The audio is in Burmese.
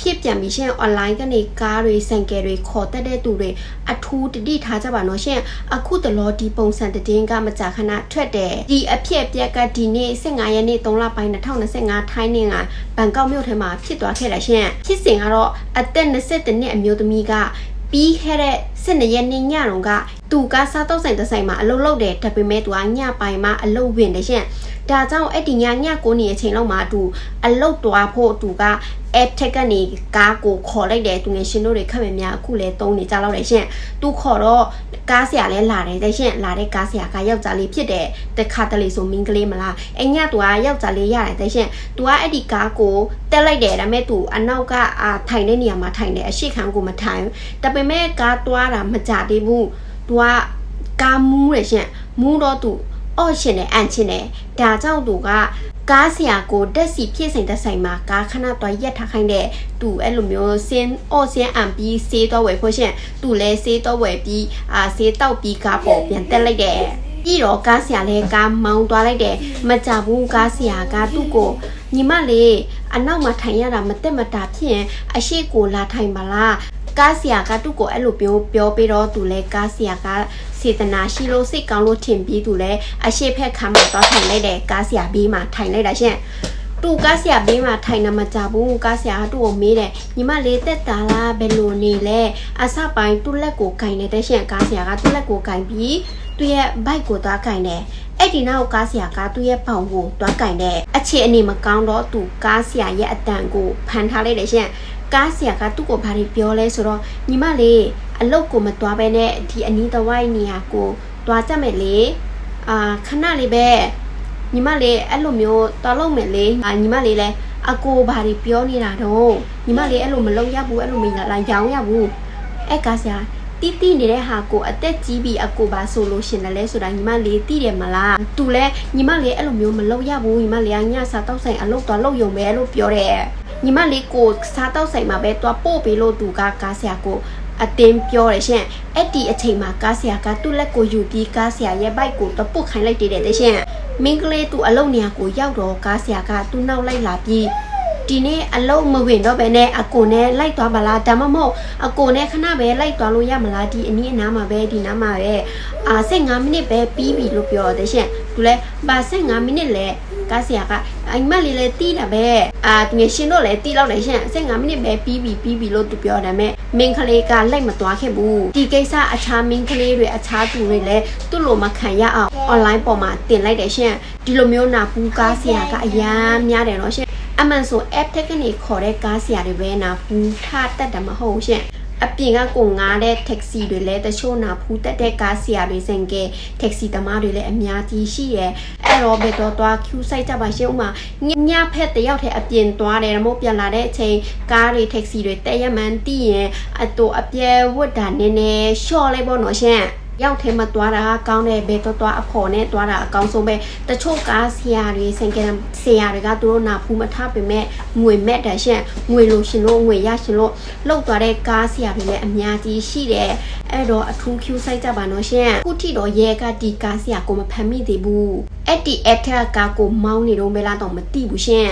ဖြစ်ပြန်ပြီရှင် online ကနေကားတွေစံကယ်တွေခေါ်တက်တဲ့သူတွေအထူးတတိထားကြပါနော်ရှင်အခုတလောဒီပုံစံတည်င်းကမကြာခဏထွက်တယ်ဒီအဖြစ်အပျက်ကဒီနေ့15ရက်နေ့3လပိုင်း2025ထိုင်းနေကဘန်ကောက်မြို့ထဲမှာဖြစ်သွားခဲ့တာရှင်ဖြစ်စဉ်ကတော့အသက်20နှစ်အမျိုးသမီးကပြီးခဲ့တဲ့12ရက်နေ့ညတုန်းက သူကစားတော့ဆိုင်တစ်ဆိုင်မှာအလုပ်လုပ်တယ်ဒါပေမဲ့သူကညပိုင်းမှာအလုပ်ဝင်တယ်ရှင်ဒါကြောင့်အဲ့ဒီညည9နေအချိန်လောက်မှာသူအလုတ်တွားဖို့သူက app ထက်ကနေကားကိုခေါ်လိုက်တယ်သူငယ်ရှင်တို့တွေခက်မယ်များအခုလဲတုံးနေကြတော့တယ်ရှင်သူခေါ်တော့ကားဆရာလဲလာတယ်တဲ့ရှင်လာတဲ့ကားဆရာကယောက်ျားလေးဖြစ်တယ်တခါတလေဆိုမင်းကလေးမလားအညသူကယောက်ျားလေးရတယ်တဲ့ရှင်သူကအဲ့ဒီကားကိုတက်လိုက်တယ်ဒါပေမဲ့သူအနောက်ကအာထိုင်တဲ့နေရာမှာထိုင်တယ်အရှိခံကိုမထိုင်ဒါပေမဲ့ကားတွားတာမကြသေးဘူး သူကကားမူးတယ်ရှင်မူးတော့သူအော့ရှင်တယ်အန်ရှင်တယ်ဒါကြောင့်သူကကားဆရာကိုတက်စီဖြစ်စိန်တက်ဆိုင်မှာကားခဏတော့ရက်ထားခိုင်းတဲ့သူအဲ့လိုမျိုးစင်းအော့စင်းအန်ပြီးဆေးတော့ဝယ်ဖို့ရှင်သူလဲဆေးတော့ဝယ်ပြီးအာဆေးတောက်ပြီးကားပေါ်ပြန်တက်လိုက်တယ်ပြီးတော့ကားဆရာလဲကားမောင်းသွားလိုက်တယ်မကြဘူးကားဆရာကသူ့ကိုညီမလေးအနောက်မှာထိုင်ရတာမတက်မတာဖြစ်ရင်အရှိကိုလာထိုင်ပါလား ကားဆရာကသူ့ကိုအဲ့လိုပြောပြောပြီးတော့သူလဲကားဆရာကစေတနာရှိလို့စိတ်ကောင်းလို့ထင်ပြီးသူလဲအရှိဖက်ခါမှာတော့ထိုင်လိုက်တယ်ကားဆရာဘေးမှာထိုင်လိုက်တာရှင်သူကားဆရာဘေးမှာထိုင်နေမှာကြဘူးကားဆရာကသူ့ကိုမေးတယ်ညီမလေးတက်တာလားဘယ်လိုနေလဲအစပိုင်းသူ့လက်ကိုကင်နေတဲ့ရှင်ကားဆရာကသူ့လက်ကိုကင်ပြီးသူ့ရဲ့ဘိုက်ကိုသွားကင်တယ် အဲ့ဒီနောက်ကားဆရာကသူ့ရဲ့ပေါင်ကိုသွားကင်တဲ့အခြေအနေမကောင်းတော့သူကားဆရာရဲ့အတန်ကိုဖန်ထားလိုက်တယ်ရှင်ကားဆရာကသူ့ကိုဘာတွေပြောလဲဆိုတော့ညီမလေးအလုတ်ကိုမသွားဘဲနဲ့ဒီအနီးတစ်ဝိုက်နေရာကိုသွားကြမယ်လေအာခဏလေးပဲညီမလေးအဲ့လိုမျိုးသွားလို့မယ်လေအာညီမလေးလဲအကိုဘာတွေပြောနေတာတော့ညီမလေးအဲ့လိုမလုပ်ရဘူးအဲ့လိုမလာရောင်းရဘူးအဲ့ကားဆရာ တီးတီးနေတဲ့ဟာကိုအသက်ကြီးပြီးအကိုပါဆိုလို့ရှင်တယ်လဲဆိုတာညီမလေးသိတယ်မလားသူလဲညီမလေးအဲ့လိုမျိုးမလုပ်ရဘူးညီမလေးကညစာတောက်ဆိုင်အလုပ်သွားလုပ်ယုံပဲလို့ပြောတယ်ညီမလေးကိုစားတောက်ဆိုင်မှာပဲသွားပို့ပေးလို့သူကကားဆရာကိုအတင်းပြောတယ်ရှင်အဲ့ဒီအချိန်မှာကားဆရာကသူ့လက်ကိုယူပြီးကားဆရာရဲ့ဘိုက်ကိုတပုတ်ခိုင်းလိုက်တယ်တဲ့ရှင်မင်းကလေးသူအလုံနေရာကိုရောက်တော့ကားဆရာကသူ့နောက်လိုက်လာပြီး ဒီနေ့အလုံးမဝင်တော့ဘဲနဲ့အကိုနဲ့လိုက်သွားပါလားဒါမှမဟုတ်အကိုနဲ့ခဏပဲလိုက်သွားလို့ရမလားဒီအနည်းအနားမှာပဲဒီနားမှာပဲအာ15မိနစ်ပဲပြီးပြီလို့ပြောတယ်ရှင်သူလဲပါ15မိနစ်လဲကားဆရာကအိမ်မလေးလဲတီးတာပဲအာတငယ်ရှင်တို့လဲတီးလောက်တယ်ရှင်15မိနစ်ပဲပြီးပြီပြီးပြီလို့သူပြောတယ်မဲ့မင်းကလေးကလိုက်မသွားခဲ့ဘူးဒီကိစ္စအခြားမင်းကလေးတွေအခြားသူတွေလဲသူ့လိုမခံရအောင် online ပေါ်မှာတင်လိုက်တယ်ရှင်ဒီလိုမျိုးနာပူကားဆရာကအရန်များတယ်နော်ရှင် အမှန်ဆို app တက်ကနေခေါ်တဲ့ကားဆရာတွေပဲနာပူထားတတ်တယ်မဟုတ်ရှင်အပြင်ကကိုငားတဲ့ taxi တွေလည်းတချို့နာဖူးတက်တဲ့ကားဆရာတွေစင်ကဲ taxi သမားတွေလည်းအများကြီးရှိရဲ့အဲ့တော့ဘယ်တော့သွား queue ဆိုင်ကြပါရှင်းဥမာညဖက်တယောက်တည်းအပြင်သွားတယ်မို့ပြန်လာတဲ့အချိန်ကားတွေ taxi တွေတက်ရမှန်းတည်ရင်အတူအပြဲဝတ်တာနည်းနည်းရှော့လိုက်ပေါ့နော်ရှင် ရောက်ထဲမှာသွားတာကောင်းတယ်ဘယ်တော့သွားအဖော်နဲ့သွားတာအကောင်းဆုံးပဲတချို့ကားဆရာတွေစင်ကဲဆရာတွေကသူတို့နာဖူးမထပေမဲ့ငွေမဲ့တယ်ရှင်ငွေလိုရှင်လို့ငွေရရှင်လို့လောက်သွားတဲ့ကားဆရာတွေလည်းအများကြီးရှိတယ်အဲ့တော့အထူး queue ဆိုင်ကြပါနော်ရှင်ခုထိတော့ရဲကဒီကားဆရာကိုမဖမ်းမိသေးဘူးအဲ့ဒီ app ထက်ကကားကိုမောင်းနေတော့မဲလားတော့မသိဘူးရှင်